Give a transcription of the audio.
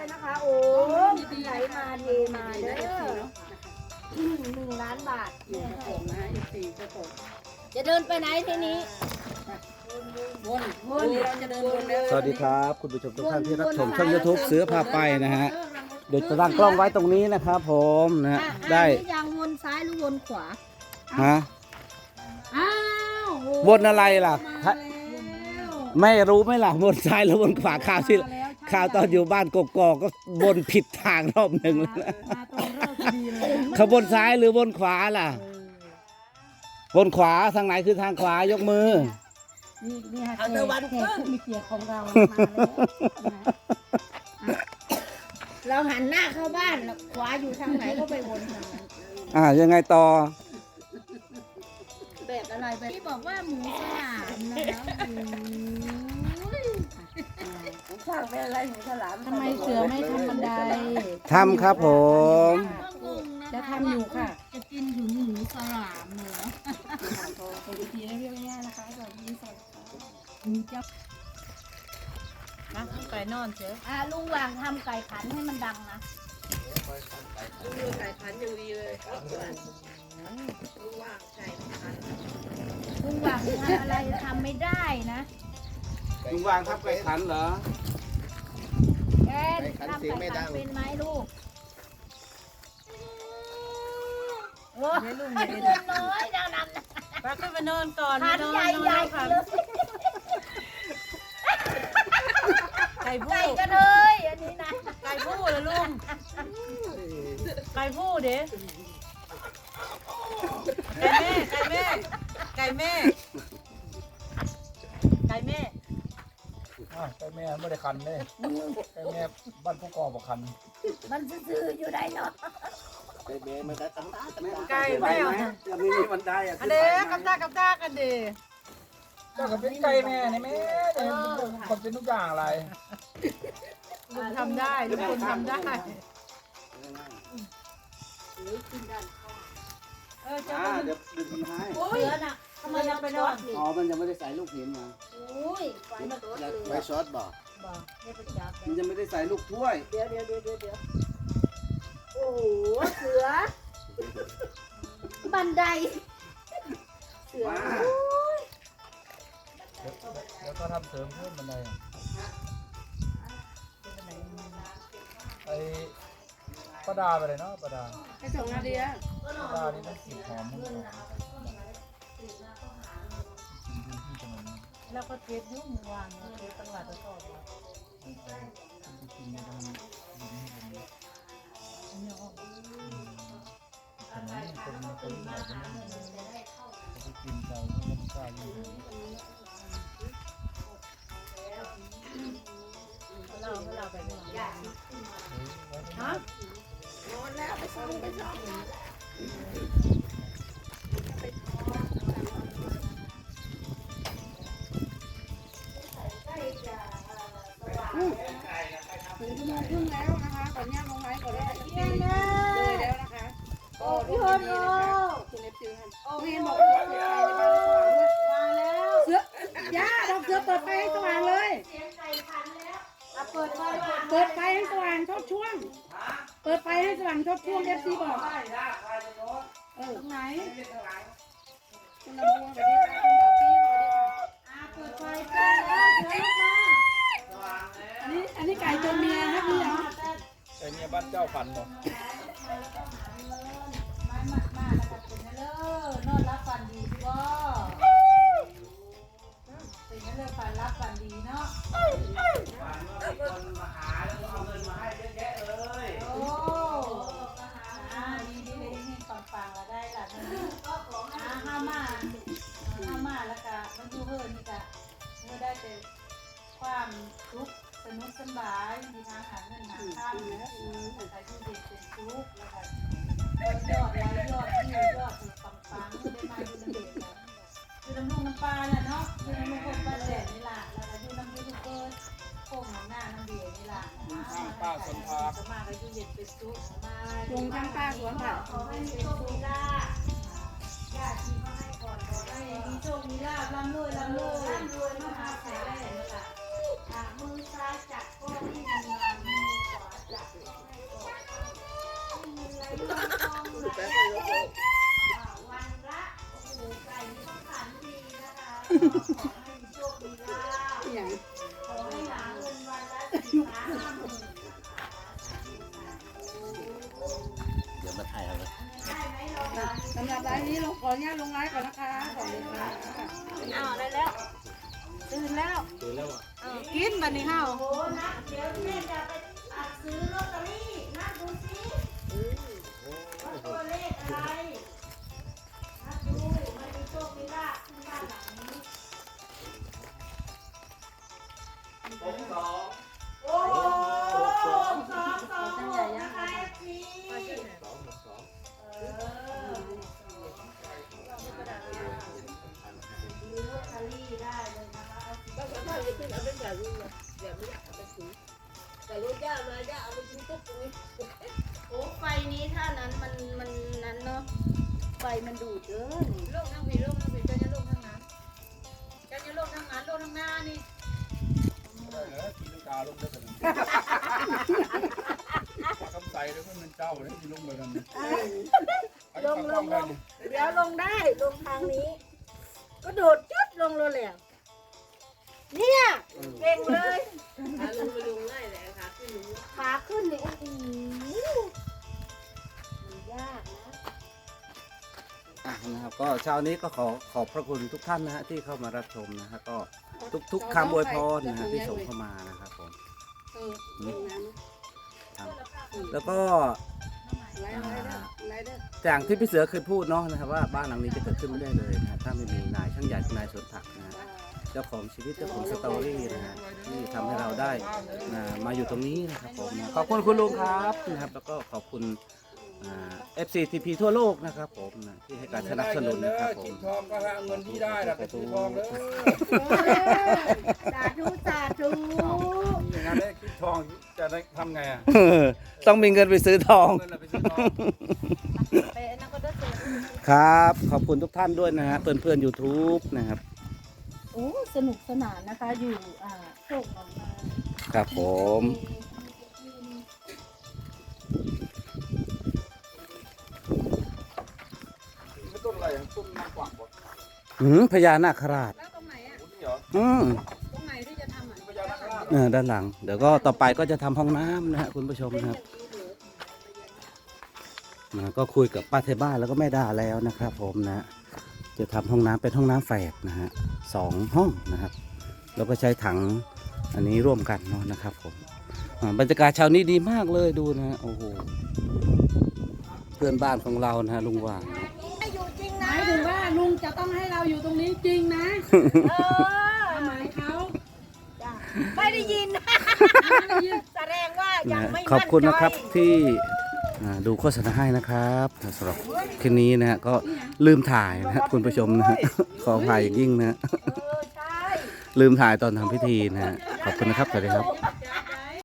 เลยนะคะ โอ้ไหลมาเทมาเด้อหนึ่งล้านบาทอยู่กับผมนะอีกสี่เจ้าผมจะเดินไปไหนทีนี้วนวนเราจะเดินวนเด้อสวัสดีครับ คุณผู้ชมทุกท่านที่รับชมช่องยูทูบเสือพาไปนะฮะเดี๋ยวจะตั้งกล้องไว้ตรงนี้นะครับผมนะฮะอะได้อะนี่ยังวนซ้ายหรือวนขวาฮะอ้าวโอ้วนอะไรล่ะมาถ้าแล้วไม่รู้ไหมล่ะวนซ้ายหรือวนขวาข่าวที่มาแล้วใช่ ข่าวตอนอยู่บ้านกกอกก็วนผิดทางรอบหนึ่งแล้วนะมาตรงเลิกพอดีเลยเขาวนซ้ายหรือวนขวาล่ะวนขวาทางไหนคือทางขวายกมือ นี่นี่ค่ะแขกแขกผู้มีเกียรติของเรามาแล้วนะอะเราหันหน้าเข้าบ้านขวาอยู่ทางไหนก็ไปวนทางนั้นอ่ายังไงต่อ แบบอะไรแบบที่บอกว่าหมูสลามนะคะโอ้ย ช่างเป็นอะไรหนูฉลามทำไมเสือไม่ทำบันไดทำครับผม จะทำอยู่ค่ะ จะกินถึงหมูสลามเหรอสวัสดีนะพี่ย่านะคะสวัสดีสวัสดีหมูจะนะไก่นอนเฉยอ่าลุงวางทำไก่ขันให้มันดังนะดูสายพันธุ์อยู่ดีเลยรู้ว่าใช่พันธุ์ลุงวางทำอะไรทำไม่ได้นะลุงวางทับไก่ขันเหรอ แอนทำไก่ขันเป็นไหมลูกโอ้ยเงินน้อยดังนั้นไปขึ้นไปนอนก่อนขันนอนใหญ่นอนใหญ่ขันเลยไก่ผู้ไก่กันเลยอันนี้นะไก่ผู้เลยลุงไก่ผู้เด้ไก่แม่ไก่แม่ไก่แม่ ไก่แม่ไม่ได้คันเลยไก่แม่บ้านผู้กองบอกคันมันซื่อๆอยู่ได้เนาะไก่แม่จะไม่มีวันได้อะอันเด้กับตากับตากันเด้เจ้าก็เป็นไก่แม่นี่แม่เนี่ยคนเป็นทุกอย่างอะไรลุงทำได้ลุงคนทำได้เออจะอ่าเดี๋ยวดึงทีให้เสือน่ะ ทำไมยังไปนอนอ๋อ มันยังไม่ได้ใส่ลูกหินมาอุ้ยไฟมันตัวอยากเหลืไว้อช็อตบอกบอกไม่ไปจับมันยังไม่ได้ใส่ลูกถ้วย เดี๋ยวเดี๋ยวเดี๋ยวเดี๋ยวเดี๋ยวโอ้โหเสือ บันได เสือว้าเดี๋ยวก็ทำเสริมเพิ่มบันไดไอ้ประดาไปเลยเนาะประดาไปส่งนาเดียประดานี่ต้องสีหอมมันหอมกิ แล้วก็เทปยุ่งวางเทปตลาดตะกอนกินในตรงดินให้มันขนมคนมาคนมาคนมาเขาไปกินใจเขาไม่กล้าอยู่เราเราแบบนี้ฮะถึ โอ้คุณเอฟซีท่านเรียนบอกว่าเปิดไฟในบ้านสว่างด้วยมาแล้วเสือย่าเราเสือเปิดไฟให้สว่างเลยเปิดไฟเปิดไฟให้สว่างชอบช่วง เปิดไฟให้สว่างชอบช่วงเอฟซีบอกเออตรงไหนคุณลำพวงสวัสดีค่ะคุณดอกพี่สวัสดีค่ะเปิดไฟจ้าเสือลูกมาอันนี้อันนี้ไก่ตัวเมียครับพี่เหรอ ไอ้เนี่ยบ้านเจ้าฝันบอกมา มามาแล้วก็เป็นเลิศนอนรับฝันดีบ่เนเลิศฝันรับฝันดีเนาะโอ้อ่าดีดีเลยให้ปังๆแล้วได้ล่ะนั่นน่ะอ่าห้ามาห้ามาแล้วก็มันอยู่เฮิรนี่ก็เมื่อได้แต่ความทุกข์สนุกสบายมีทางหาเงินหาข้าวนะอืมแต่ใครที่เด็กเป็นทุกข์แล้วก็างข้างป้าสวนผักขอให้มีโชคมีลาบญาติที่มาให้ก่อนขอให้มีโชคมีลาบร่ำรวยร่ำรวยร่ำรวยมหาศาลเลยนะะหากมือซ้ายจับก้อนที่ทำงานมือขวาจับให้ก่อนให้มีไรต้องไหลวันละโอ้ไก่ต้องขันดีนะคะ ญาตลงไลฟ์ก่อนนะคะขอบคุณค่ะอ้าวได้แล้ว ตื่นแล้ว ตื่นแล้วอะเออกินบัดนี้เฮาโอ้นะเดี๋ยวแม่จะไปตัดซื้อลอตเตอรี่น โอ้ไฟนี้ถ้านั้นมันมันนั้นเนาะไฟมันดูดเด้อนี่โลกทั้งวีโลกทั้งวีเจ้าจะโลกทั้งนั้นเจ้าจะโลกทั้งนั้นโลกทั้งหน้านี่ได้เหรอตีลังกาลงได้กันคำใส่แล้วก็มันเจ้าเลยที่ลงไปกันลงลงลงเดี๋ยวลงได้ลงทางนี้ ก็โดดจุดลงเลยแหละ เนี่ยเก่งเลยขาลงไปลงง่ายเลยขาขึ้นขาขึ้นนี่โอ้โหมันยากนะอะนะครับก็เช้านี้ก็ขอขอบพระคุณทุกท่านนะฮะที่เข้ามารับชมนะฮะก็ทุกทุกคำอวยพรนะฮะที่ส่งเข้ามานะครับผมเออลงน้ำครับแล้วก็ไลฟ์ไลฟ์เด้อไลฟ์เด้ออย่างที่พี่เสือเคยพูดเนาะนะครับว่าบ้านหลังนี้จะเกิดขึ้นไม่ได้เลยนะฮะถ้าไม่มีนายช่างใหญ่นายสวนผักนะฮะ เจ้าของชีวิตเจ้าของสตอรี่นะฮะที่ทำให้เราได้นะมาอยู่ตรงนี้นะครับผมนะขอบคุณคุณลุงครับนะครับแล้วก็ขอบคุณเอฟซีทีพีทั่วโลกนะครับผมนะที่ให้การสนับสนุนนะครับผมกินทองก็หาเงินที่ได้ล่ะไปซื้อทองเลยสาธุสาธุอย่างนั้นได้กินทองจะได้ทำไงอะต้องมีเงินไปซื้อทอง เงินไปซื้อทอง ไปนั่นก็ได้เสร็จครับ ขอบคุณทุกท่านด้วยนะฮะเพื่อนเพื่อนยูทูบนะครับ โอ้สนุกสนานนะคะ อยู่อ่าโชคออกมาครับผม ไม่ต้นอะไรต้นน้ำกวางบดอืมพญานาคราช แล้วตรงไหนอะ นี่เหรออืมตรงไหนที่จะทำอะพญานาคราช เออด้านหลัง เดี๋ยวก็ต่อไปก็จะทำห้องน้ำนะฮะคุณผู้ชมนะครับนะก็คุยกับป้าเทบ้านแล้วก็แม่ดาแล้วนะครับผมนะ จะทำห้องน้ำเป็นห้องน้ำแฝดนะฮะสองห้องนะครับ แล้วก็ใช้ถังอันนี้ร่วมกันเนาะนะครับผมอ่าบรรยากาศเช้านี้ดีมากเลยดูนะฮะโอ้โห เพื่อนบ้านของเรานะฮะลุงหว่างนะอยู่จริงหนะมายถึงว่าลุงจะต้องให้เราอยู่ตรงนี้จริงนะเออหมายเขาไม่ได้ยินไม่ได้ยินแสดงว่ายังนะไม่ขอบคุณนะครับมั่ใจที่อ่า ดูโฆษณาให้นะครับสำหรับคลิปนี้นะฮะก็ลืมถ่ายนะฮะคุณผู้ชมนะฮะขออภัยอย่างยิ่งนะฮะเออใช่ลืมถ่ายตอนทำพิธีนะฮะขอบคุณนะครับสวัสดีครับ